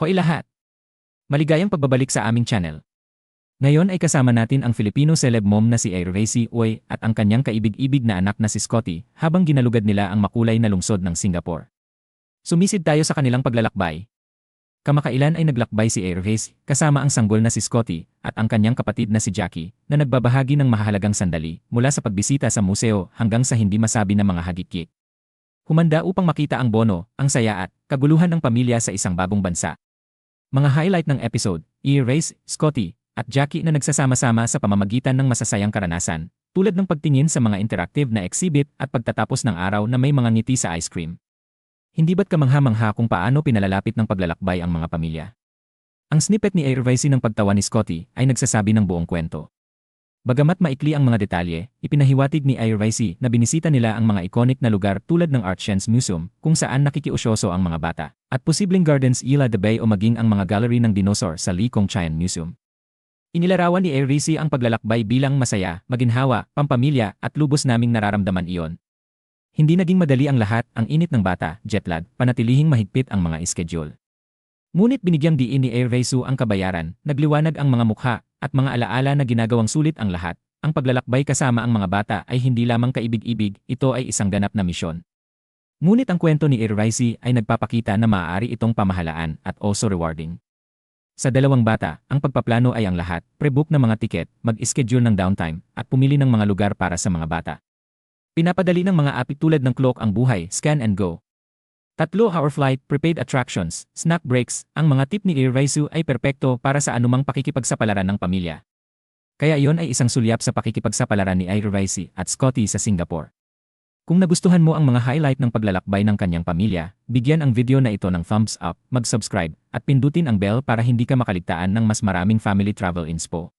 Hoy lahat! Maligayang pagbabalik sa aming channel. Ngayon ay kasama natin ang Filipino celeb mom na si Airvacy Uy at ang kanyang kaibig-ibig na anak na si Scotty habang ginalugad nila ang makulay na lungsod ng Singapore. Sumisid tayo sa kanilang paglalakbay. Kamakailan ay naglakbay si Airvacy kasama ang sanggol na si Scotty at ang kanyang kapatid na si Jackie na nagbabahagi ng mahalagang sandali mula sa pagbisita sa museo hanggang sa hindi masabi na mga hagikik. Humanda upang makita ang bono, ang saya at kaguluhan ng pamilya sa isang bagong bansa. Mga highlight ng episode, i-race, Scotty, at Jackie na nagsasama-sama sa pamamagitan ng masasayang karanasan, tulad ng pagtingin sa mga interactive na exhibit at pagtatapos ng araw na may mga ngiti sa ice cream. Hindi ba't kamangha-mangha kung paano pinalalapit ng paglalakbay ang mga pamilya? Ang snippet ni Airvice ng pagtawa ni Scotty ay nagsasabi ng buong kwento. Bagamat maikli ang mga detalye, ipinahiwatig ni Airvice na binisita nila ang mga iconic na lugar tulad ng Art Science Museum kung saan nakikiusyoso ang mga bata, at posibleng Gardens Isla de Bay o maging ang mga gallery ng dinosaur sa Lee Kong Chian Museum. Inilarawan ni Airvice ang paglalakbay bilang masaya, maginhawa, pampamilya at lubos naming nararamdaman iyon. Hindi naging madali ang lahat, ang init ng bata, jetlag, panatilihing mahigpit ang mga schedule. Ngunit binigyang diin ni Airvaisu ang kabayaran, nagliwanag ang mga mukha, at mga alaala na ginagawang sulit ang lahat. Ang paglalakbay kasama ang mga bata ay hindi lamang kaibig-ibig, ito ay isang ganap na misyon. Ngunit ang kwento ni Airvaisi ay nagpapakita na maaari itong pamahalaan at also rewarding. Sa dalawang bata, ang pagpaplano ay ang lahat, pre-book ng mga tiket, mag-schedule ng downtime, at pumili ng mga lugar para sa mga bata. Pinapadali ng mga api tulad ng clock ang buhay, scan and go. Tatlo hour flight, prepaid attractions, snack breaks, ang mga tip ni Airvaisu ay perpekto para sa anumang pakikipagsapalaran ng pamilya. Kaya iyon ay isang sulyap sa pakikipagsapalaran ni Airvaisi at Scotty sa Singapore. Kung nagustuhan mo ang mga highlight ng paglalakbay ng kanyang pamilya, bigyan ang video na ito ng thumbs up, mag-subscribe, at pindutin ang bell para hindi ka makaligtaan ng mas maraming family travel inspo.